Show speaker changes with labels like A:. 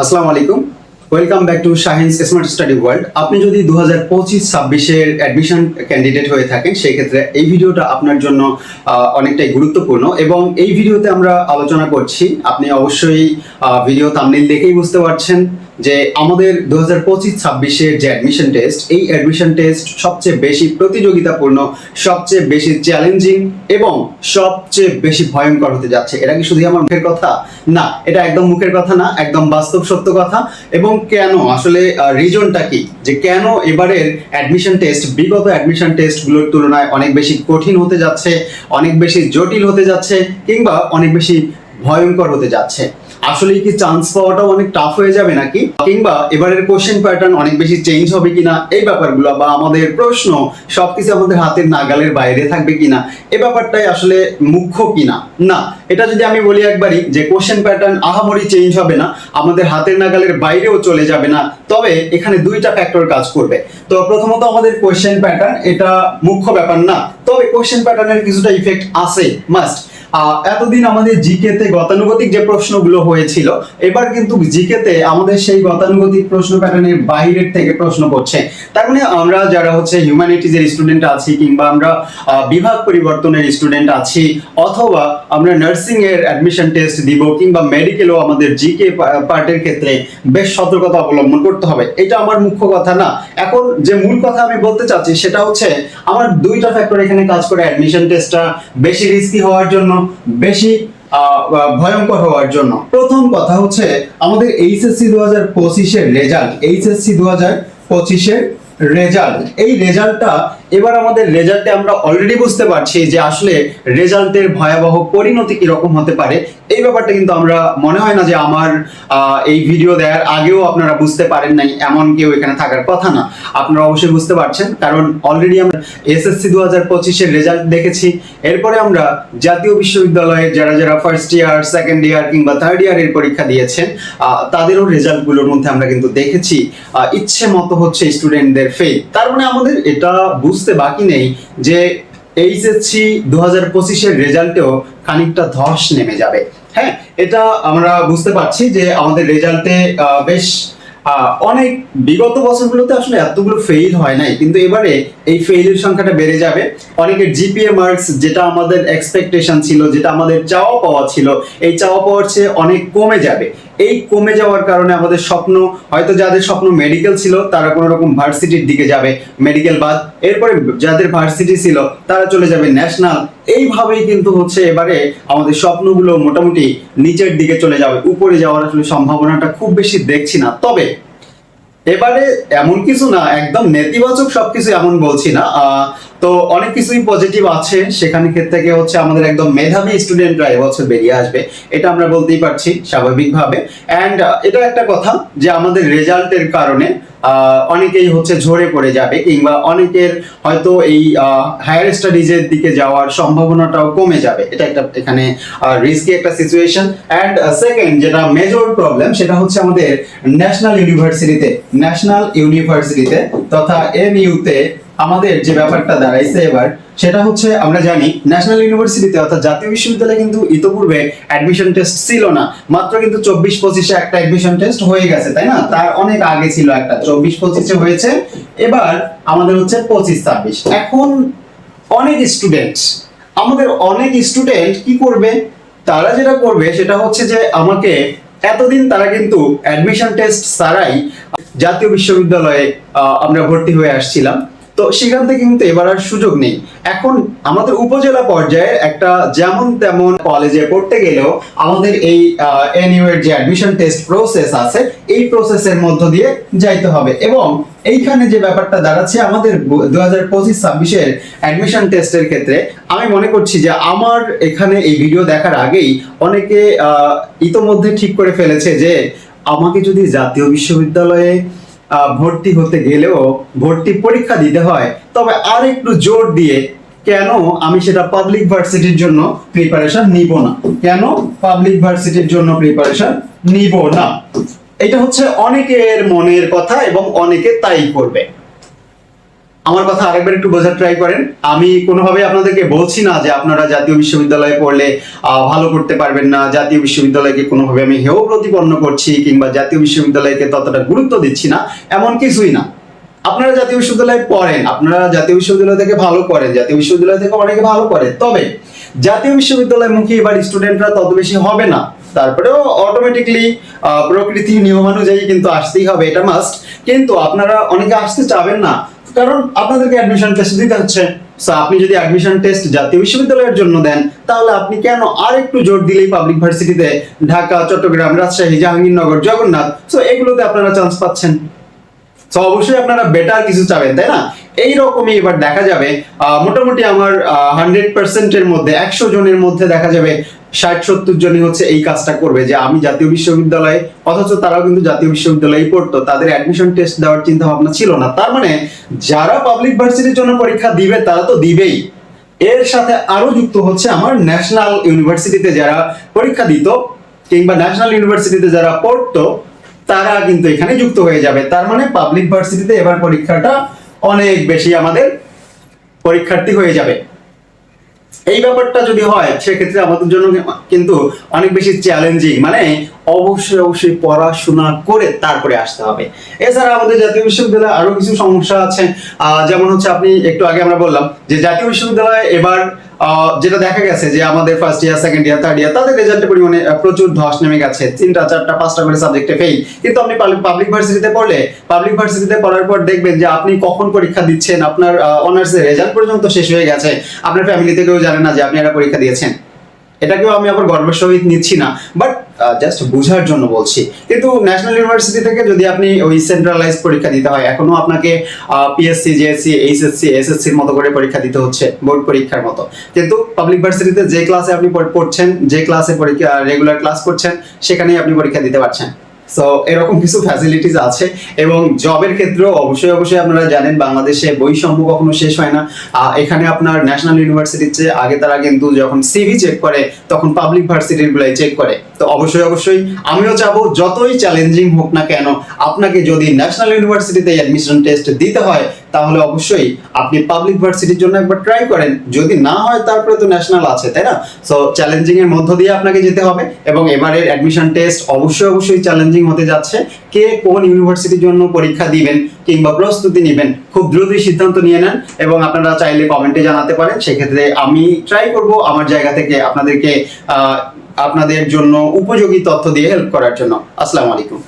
A: আসসালামু আলাইকুম। Welcome back to Shahin's smart study world আপনি যদি দু হাজার পঁচিশ, ছাব্বিশের অ্যাডমিশন ক্যান্ডিডেট হয়ে থাকেন, সেই ক্ষেত্রে এই ভিডিওটা আপনার জন্য অনেকটাই গুরুত্বপূর্ণ। এবং এই ভিডিওতে আমরা আলোচনা করছি, আপনি অবশ্যই ভিডিও তামনিল দেখেই বুঝতে পারছেন যে আমাদের দু হাজার পঁচিশ, ছাব্বিশের যে অ্যাডমিশন টেস্ট এই অ্যাডমিশন টেস্ট সবচেয়ে বেশি প্রতিযোগিতাপূর্ণ, সবচেয়ে বেশি চ্যালেঞ্জিং এবং সবচেয়ে বেশি ভয়ঙ্কর হতে যাচ্ছে। এটা কি শুধু আমার মুখের কথা? না, এটা একদম মুখের কথা না, একদম বাস্তব সত্য কথা। এবং কেন? আসলে রিজনটা কি? যে কেন এবারের অ্যাডমিশন টেস্ট বিগত অ্যাডমিশন টেস্টগুলোর তুলনায় অনেক বেশি কঠিন হতে যাচ্ছে, অনেক বেশি জটিল হতে যাচ্ছে, কিংবা অনেক বেশি ভয়ঙ্কর হতে যাচ্ছে? আসলে কি চান্স পাওয়াটাও অনেক টাফ হয়ে যাবে নাকি? কিংবা এবারের কোশ্চেন প্যাটার্ন অনেক বেশি চেঞ্জ হবে কিনা? এই ব্যাপারগুলো বা আমাদের প্রশ্ন সবকিছু আমাদের হাতের নাগালের বাইরে থাকবে কিনা? এ ব্যাপারটাই আসলে মুখ্য কিনা? না, এটা যদি আমি বলি একবারই যে কোশ্চেন প্যাটার্ন আহামরি চেঞ্জ হবে না, আমাদের হাতের নাগালের বাইরেও চলে যাবে না, তবে এখানে দুইটা ফ্যাক্টর কাজ করবে। তো প্রথমত আমাদের কোশ্চেন প্যাটার্ন এটা মুখ্য ব্যাপার না, তবে কোশ্চেন প্যাটার্নের কিছুটা ইফেক্ট আছে মাস্ট এতদিন আমাদের জিকেতে গতানুগতিক যে প্রশ্নগুলো হয়েছিল, এবার কিন্তু জিকেতে আমাদের সেই গতানুগতিক প্রশ্ন প্যাটার্নের বাইরের থেকে প্রশ্ন করছে। তার মানে আমরা যারা হচ্ছে হিউম্যানিটিজের স্টুডেন্ট আছি কিংবা আমরা বিভাগ পরিবর্তনের স্টুডেন্ট আছি, অথবা আমরা নার্সিং এর অ্যাডমিশন টেস্ট দিব কিংবা মেডিকেলও আমাদের জিকে পার্টের ক্ষেত্রে বেশ সতর্কতা অবলম্বন করতে হবে। এটা আমার মুখ্য কথা না। এখন যে মূল কথা আমি বলতে চাচ্ছি সেটা হচ্ছে, আমার দুইটা ফ্যাক্টর এখানে কাজ করে অ্যাডমিশন টেস্টটা বেশি রিস্কি হওয়ার জন্য বেশি ভয়ঙ্কর হওয়ার জন্য। প্রথম কথা হচ্ছে আমাদের এইচএসসি দু হাজার পঁচিশের রেজাল্ট এইচএসসি দু হাজার পঁচিশের রেজাল্ট এই রেজাল্টটা এবার আমাদের রেজাল্টে আমরা অলরেডি বুঝতে পারছি যে আসলে রেজাল্টের ভয়াবহ পরিণতি কীরকম হতে পারে। এই ব্যাপারটা কিন্তু আমরা মনে হয় না যে আমার এই ভিডিও দেওয়ার আগেও আপনারা বুঝতে পারেন নাই, এমন কেউ এখানে থাকার কথা না। আপনারা অবশ্যই বুঝতে পারছেন, কারণ অলরেডি আমরা এসএসসি দু হাজার পঁচিশের রেজাল্ট দেখেছি। এরপরে আমরা জাতীয় বিশ্ববিদ্যালয়ে যারা যারা ফার্স্ট ইয়ার সেকেন্ড ইয়ার কিংবা থার্ড ইয়ারের পরীক্ষা দিয়েছেন তাদেরও রেজাল্টগুলোর মধ্যে আমরা কিন্তু দেখেছি। ইচ্ছে মতো হচ্ছে স্টুডেন্টদের ফেল তার মানে আমাদের এটা বুঝতে বাকি নেই যে এইচএসসি দু হাজার পঁচিশের রেজাল্টেও খানিকটা ধস নেমে যাবে। হ্যাঁ এটা আমরা বুঝতে পারছি যে আমাদের রেজাল্টে বেশ অনেক বিগত বছরগুলোতে আসলে এতগুলো ফেইল হয় নাই, কিন্তু এবারে এই ফেইলের সংখ্যাটা বেড়ে যাবে। অনেকের জিপিএ মার্কস যেটা আমাদের এক্সপেকটেশন ছিল, যেটা আমাদের চাওয়া পাওয়া ছিল, এই চাওয়া পাওয়ার চেয়ে অনেক কমে যাবে। এই কমে যাওয়ার কারণে আমাদের স্বপ্ন, হয়তো যাদের স্বপ্ন মেডিকেল ছিল, তারা কোনো রকম ভার্সিটির দিকে যাবে মেডিকেল বাদ। এরপরে যাদের ভার্সিটি ছিল, তারা চলে যাবে ন্যাশনাল এইভাবেই কিন্তু হচ্ছে এবারে আমাদের স্বপ্নগুলো মোটামুটি নিচের দিকে চলে যাবে, উপরে যাওয়ার আসলে সম্ভাবনাটা খুব বেশি দেখছি না। তবে এবারে এমন কিছু না, একদম নেতিবাচক সবকিছু এমন বলছি না। তো অনেক কিছুই পজিটিভ আছে। সেখানে ক্ষেত্রে থেকে হচ্ছে আমাদের একদম মেধাবী স্টুডেন্টরা এবছর বেরিয়ে আসবে। এটা আমরা বলতেই পারছি স্বাভাবিকভাবে। অ্যান্ড এটা একটা কথা যে আমাদের রেজাল্টের কারণে অনেকেই হচ্ছে ঝরে পড়ে যাবে কিংবা অনেকের হয়তো এই হায়ার স্টাডিজের দিকে যাওয়ার সম্ভাবনাটাও কমে যাবে। এটা একটা এখানে রিস্কি একটা সিচুয়েশন অ্যান্ড সেকেন্ড যেটা মেজর প্রবলেম সেটা হচ্ছে আমাদের ন্যাশনাল ইউনিভার্সিটিতে ন্যাশনাল ইউনিভার্সিটিতে তথা এমইউতে আমাদের যে ব্যাপারটা দাঁড়াইছে এবার, সেটা হচ্ছে আমরা জানি ন্যাশনাল ইউনিভার্সিটিতে অর্থাৎ জাতীয় বিশ্ববিদ্যালয়ে কিন্তু ইতোপূর্বে অ্যাডমিশন টেস্ট ছিল না। মাত্র কিন্তু চব্বিশ পঁচিশে একটা অ্যাডমিশন টেস্ট হয়ে গেছে, তাই না? তার অনেক আগে ছিল একটা, চব্বিশ পঁচিশে হয়েছে। এবার আমাদের হচ্ছে পঁচিশ ছাব্বিশ। এখন অনেক স্টুডেন্টস আমাদের অনেক স্টুডেন্ট কি করবে? তারা যেটা করবে, সেটা হচ্ছে যে আমাকে এতদিন তারা কিন্তু অ্যাডমিশন টেস্ট ছাড়াই জাতীয় বিশ্ববিদ্যালয়ে আমরা ভর্তি হয়ে আসছিলাম। তো সেখান থেকে কিন্তু এবার আর সুযোগ নেই। এখন আমাদের উপজেলা পর্যায়ে একটা যেমন তেমন কলেজে পড়তে গেলেও আমাদের এই এনইউ এর যে অ্যাডমিশন টেস্ট প্রসেস আছে, এই প্রসেসের মধ্য দিয়ে যাইতে হবে। এবং এইখানে যে ব্যাপারটা দাঁড়াচ্ছে আমাদের দু হাজার পঁচিশ ছাব্বিশের অ্যাডমিশন টেস্টের ক্ষেত্রে, আমি মনে করছি যে আমার এখানে এই ভিডিও দেখার আগেই অনেকে ইতোমধ্যে ঠিক করে ফেলেছে যে আমাকে যদি জাতীয় বিশ্ববিদ্যালয়ে ভর্তি হতে গেলেও ভর্তি পরীক্ষা দিতে হয়। তবে আর একটু জোর দিয়ে কেন আমি সেটা পাবলিক ভার্সিটির জন্য প্রিপারেশন নিব না? কেন পাবলিক ভার্সিটির জন্য প্রিপারেশন নিব না? এটা হচ্ছে অনেকের মনের কথা এবং অনেকে তাই করবে। আমার কথা আরেকবার একটু বোঝার ট্রাই করেন। আমি কোনোভাবে আপনাদেরকে বলছি না যে আপনারা জাতীয় বিশ্ববিদ্যালয়ে পড়লে ভালো করতে পারবেন না। জাতীয় বিশ্ববিদ্যালয়কে কোনোভাবে আমি হেয় প্রতিপন্ন করছি কিংবা জাতীয় বিশ্ববিদ্যালয়কে ততটা গুরুত্ব দিচ্ছি না, এমন কিছুই না। আপনারা জাতীয় বিশ্ববিদ্যালয়ে পড়েন, আপনারা জাতীয় বিশ্ববিদ্যালয় থেকে ভালো করেন, জাতীয় বিশ্ববিদ্যালয় থেকে অনেকে ভালো করে। তবে, জাতীয় বিশ্ববিদ্যালয় মুখী এবার স্টুডেন্টরা তত বেশি হবে না। তারপরেও অটোমেটিকলি প্রকৃতির নিয়ম অনুযায়ী কিন্তু আসতেই হবে, এটা মাস্ট কিন্তু আপনারা অনেকে আসতে চাবেন না। কারণ আপনাদেরকে অ্যাডমিশন টেস্ট দিতে হচ্ছে। সো আপনি যদি অ্যাডমিশন টেস্ট জাতীয় বিশ্ববিদ্যালয়ের জন্য দেন, তাহলে আপনি কেন আর একটু জোর দিলেই পাবলিক ভার্সিটিতে ঢাকা, চট্টগ্রাম, রাজশাহী, জাহাঙ্গীরনগর, জগন্নাথ? সো এগুলোতে আপনারা চান্স পাচ্ছেন। সো অবশ্যই আপনারা বেটার কিছু চাবেন, তাই না? এইরকমই এবার দেখা যাবে। মোটামুটি আমার হান্ড্রেড পার্সেন্টের মধ্যে, একশো জনের মধ্যে দেখা যাবে ষাট, সত্তর জনই হচ্ছে এই কাজটা করবে যে আমি জাতীয় বিশ্ববিদ্যালয়ে, অথচ তারাও কিন্তু জাতীয় বিশ্ববিদ্যালয়ে পড়তো। তাদের অ্যাডমিশন টেস্ট দেওয়ার চিন্তা ভাবনা ছিল না। তার মানে যারা পাবলিক ভার্সিটির জন্য পরীক্ষা দিবে, তারা তো দিবেই। এর সাথে আরও যুক্ত হচ্ছে আমার ন্যাশনাল ইউনিভার্সিটিতে যারা পরীক্ষা দিত কিংবা ন্যাশনাল ইউনিভার্সিটিতে যারা পড়তো, তারা কিন্তু এখানে যুক্ত হয়ে যাবে। তার মানে পাবলিক ভার্সিটিতে এবার পরীক্ষাটা অনেক বেশি আমাদের পরীক্ষার্থী হয়ে যাবে। এই ব্যাপারটা যদি হয়, সেক্ষেত্রে আমাদের জন্য কিন্তু অনেক বেশি চ্যালেঞ্জিং মানে অবশ্যই অবশ্যই পড়াশোনা করে তারপরে আসতে হবে। এছাড়া আমাদের জাতীয় বিশ্ববিদ্যালয়ে আরও কিছু সমস্যা আছে। যেমন হচ্ছে আপনি একটু আগে আমরা বললাম যে জাতীয় বিশ্ববিদ্যালয়ে এবার যেটা দেখা গেছে যে আমাদের first year second year third year তাদের রেজাল্টের পরিমাণে প্রচুর ধস নেমে গেছে। তিনটা, চারটা, পাঁচটা করে সাবজেক্টে ফেল কিন্তু আপনি পাবলিক ভার্সিটিতে পড়লে পাবলিক ভার্সিটিতে পড়ার পর দেখবেন যে আপনি কখন পরীক্ষা দিচ্ছেন, আপনার অনার্সের রেজাল্ট পর্যন্ত শেষ হয়ে গেছে। আপনার ফ্যামিলি কেউ জানে না যে আপনি একটা পরীক্ষা দিয়েছেন। এটাকেও আমি আবার গর্বের সহিত নিচ্ছি না। বাট জাস্ট বোঝার জন্য বলছি। কিন্তু ন্যাশনাল ইউনিভার্সিটি থেকে যদি আপনি ওই সেন্ট্রালাইজ পরীক্ষা দিতে হয়, এখনও আপনাকে পিএসসি জিএসসি এইচএসসি এসএসসির মতো করে পরীক্ষা দিতে হচ্ছে, বোর্ড পরীক্ষার মতো। কিন্তু পাবলিক ভার্সিটিতে যে ক্লাসে আপনি পড়ছেন, যে ক্লাসে পরীক্ষা রেগুলার ক্লাস করছেন, সেখানেই আপনি পরীক্ষা দিতে পারছেন। সো এরকম কিছু ফ্যাসিলিটিস আছে এবং জবের ক্ষেত্রেও অবশ্যই অবশ্যই আপনারা জানেন, বাংলাদেশে বৈষম্য কখনো শেষ হয় না। এখানে আপনার ন্যাশনাল ইউনিভার্সিটির চেয়ে আগে তারা কিন্তু যখন সিভি চেক করে, তখন পাবলিক ভার্সিটির চেক করে। তো অবশ্যই অবশ্যই আমিও চাবো যতই চ্যালেঞ্জিং হোক না কেন, আপনাকে যদি ন্যাশনাল ইউনিভার্সিটিতে অ্যাডমিশন টেস্ট দিতে হয়, তাহলে অবশ্যই আপনি পাবলিক ভার্সিটির জন্য একবার ট্রাই করেন। যদি না হয়, তারপরে তো ন্যাশনাল আছে, তাই না? সো চ্যালেঞ্জিং এর মধ্য দিয়ে আপনাকে যেতে হবে এবং এবারের অ্যাডমিশন টেস্ট অবশ্যই অবশ্যই চ্যালেঞ্জিং হতে যাচ্ছে। কে কোন ইউনিভার্সিটির জন্য পরীক্ষা দিবেন কিংবা প্রস্তুতি নেবেন, খুব দ্রুতই সিদ্ধান্ত নিয়ে নেন এবং আপনারা চাইলে কমেন্টে জানাতে পারেন। সেক্ষেত্রে আমি ট্রাই করব, আমার জায়গা থেকে আপনাদেরকে আপনাদের জন্য উপযোগী তথ্য দিয়ে হেল্প করার জন্য। আসসালামু আলাইকুম।